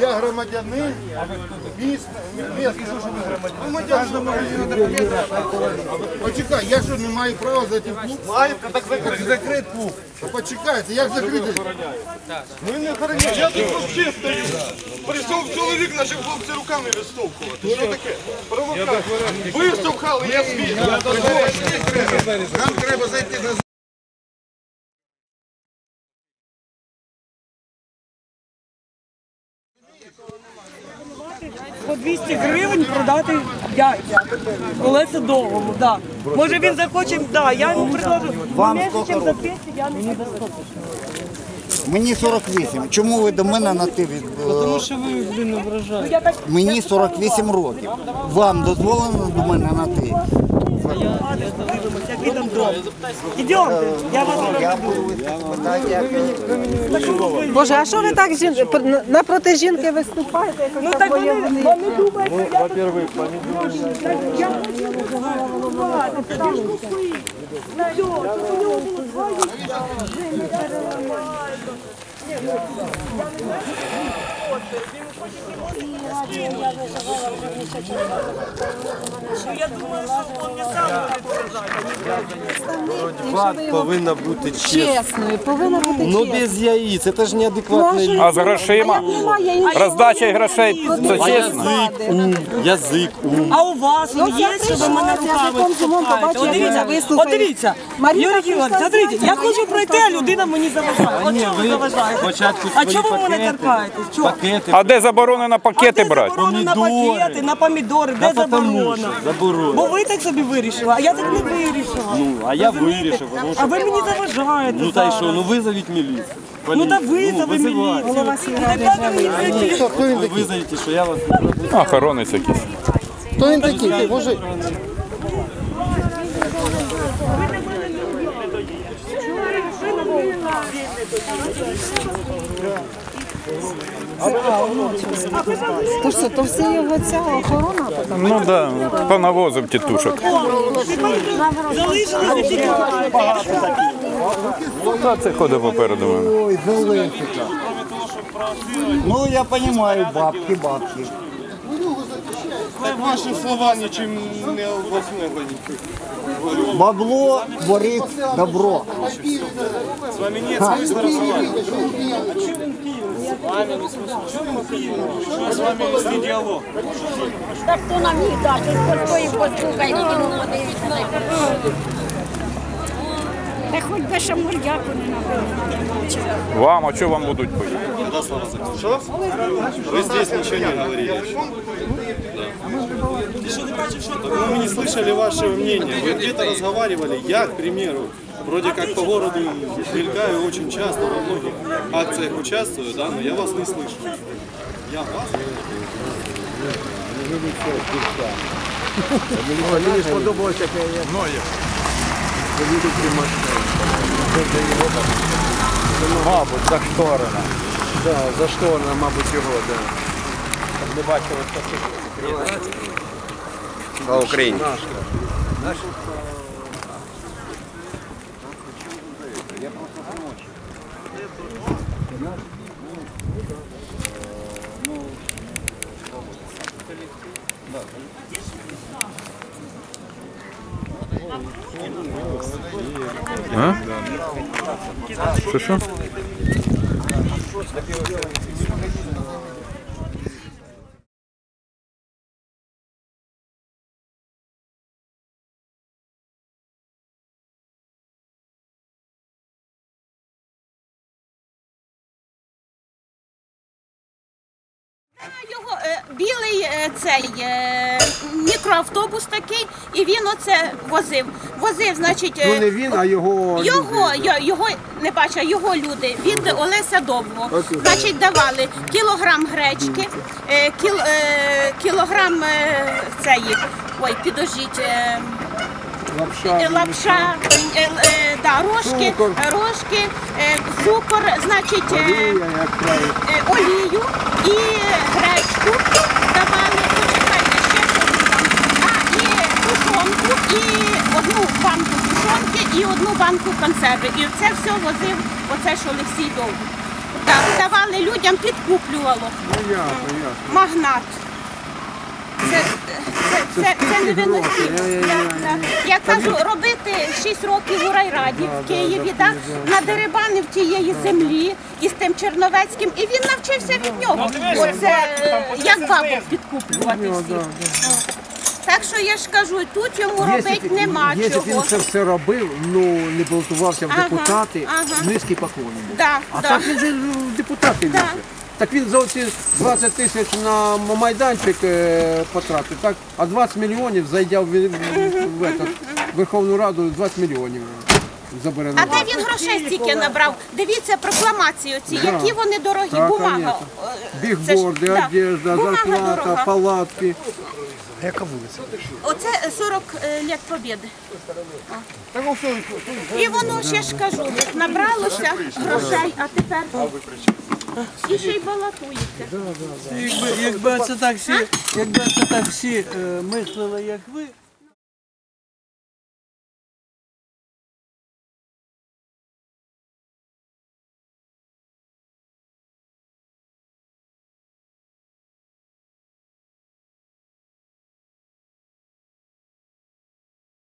Я громадянин міста. Громадянин. Почекай, я що не маю права зайти в клуб? Маю, так закрит клуб. Почекайте, як закритий? Ми не охороняємо. Я тут взагалі стою. Прийшов чоловік, наші хлопці руками відштовхувати. Що таке? Провокація. Ви штовхали, я свідок. Нам треба зайти на по 200 гривень продати яйця. Олеся довгому, да. Може він захоче, да, я йому предложу. Вам Менше, ніж за років? 200 я не буду. Мені 48. Чому ви до мене на ти від... Тому що ви людину вражаєте. Мені 48 років. Вам дозволено до мене на ти? Я. Ідемте, я вас Я буду виступати як... Боже, а що ви так жін... напроти жінки виступаєте? Ну так вони, вони думають, що я Во-первых, Я тоді ж купи. Все, у нього було життя. Не переламайте. Ну, я Ну, думаю, що он не сам буде повинна бути чесна. Чесною, повинна бути Ну чесною. без яиць, це ж неадекватний а люди. А з грошима? Роздача грошей це А чесно. язик, ум, язик, ум. А у вас Ну, є, я що ви мене я руками за компромом штовхаєте? От дивіться, ви от дивіться. Маріна Юрій прийшла смотрите, я хочу пройти, а людина мені заважає. От чого ви заважаєте? спочатку А свої чому ви мене пакети? Чого? Пакети. А де заборонено пакети а де брати? заборона на Помідори. пакети, на помідори, де потому заборона? заборона. Бо ви так собі вирішили, а я так не вирішила. Ну, а я Розумієте? вирішив, тому що- А ви мені заважаєте Ну та й зараз. що, ну визовіть міліцію. Ну та визови визивайте. міліцію. Мені прийти. Ви визовіть, що я вас не пропустив. Охоронець якийсь. Хто він такий? Може, То що, то все його ця охорона? Ну да, понавозив тітушок. Залишилися тільки Та це ходить попереду мене. Ой. Ну, я розумію, бабки, бабки. Ваші слова нічим не обосновані. Бабло творить добро. З вами нет смысла разговаривать. С вами вести диалог. Так хто нам їх дасть? Постої, послухай, він подивиться. Та хоч би ще мордяку не набили. Вам, а що вам будуть пити? Что? Вы здесь ничего не говорили. Мы не слышали вашего мнения. Вы где-то разговаривали. Я, к примеру, вроде как по городу мелькаю очень часто, во многих акциях участвую, да, но я вас не слышу. Я вас Мабуть, зашторена. Да, зашторена, мабуть, його, да. Не бачили, Слава Україні. А? Що що? Його е, білий е, цей е, мікроавтобус такий, і він оце возив. Возив, значить, е, Ну не він, а його. його, його, його не бачу, його люди від Олеся Довго. Значить, давали кілограм гречки, е, кіл, е, кілограм е, цієї, ой, підожіть. Е, е, лапша, е, е, да, рожки, рожки, е, цукор, значить, е, е, олію і гречку давали, почекайте, ще що там. А, і тушонку, і одну банку тушонки, і одну банку консерви. І це все возив, оце ж Олексій Довгий. Так, давали людям, підкуплювало. Ну ясно, ясно. Магнат. Це, це, це, це не виносить. Да, да. Я кажу, робити 6 років у райраді в Києві, да, надерибанив тієї землі із тим Черновецьким, і він навчився від нього. Оце е, як бабок підкуплювати всіх. Так що я ж кажу, тут йому робити нема Якщо він чого. це все робив, ну не балотувався в Ага, депутати, ага. низький поклон. йому. Да, А да. так він же в депутати Да. лізе. Так він за ці 20 тисяч на майданчик е, потратив, так? А 20 мільйонів зайдя в, в, в, этот, Верховну Раду, 20 мільйонів забере А де він грошей стільки набрав? Дивіться прокламації оці, Да. які вони дорогі, Так, бумага. конечно. Е, це ж- Бігборди, да. одежда, Бумага зарплата, дорога. палатки. Оце 40 е, літ побєди. І воно ще ж кажу, набралося грошей, а тепер і ще й балотується. Якби, якби це так всі, якби це так всі е, мислили, як ви,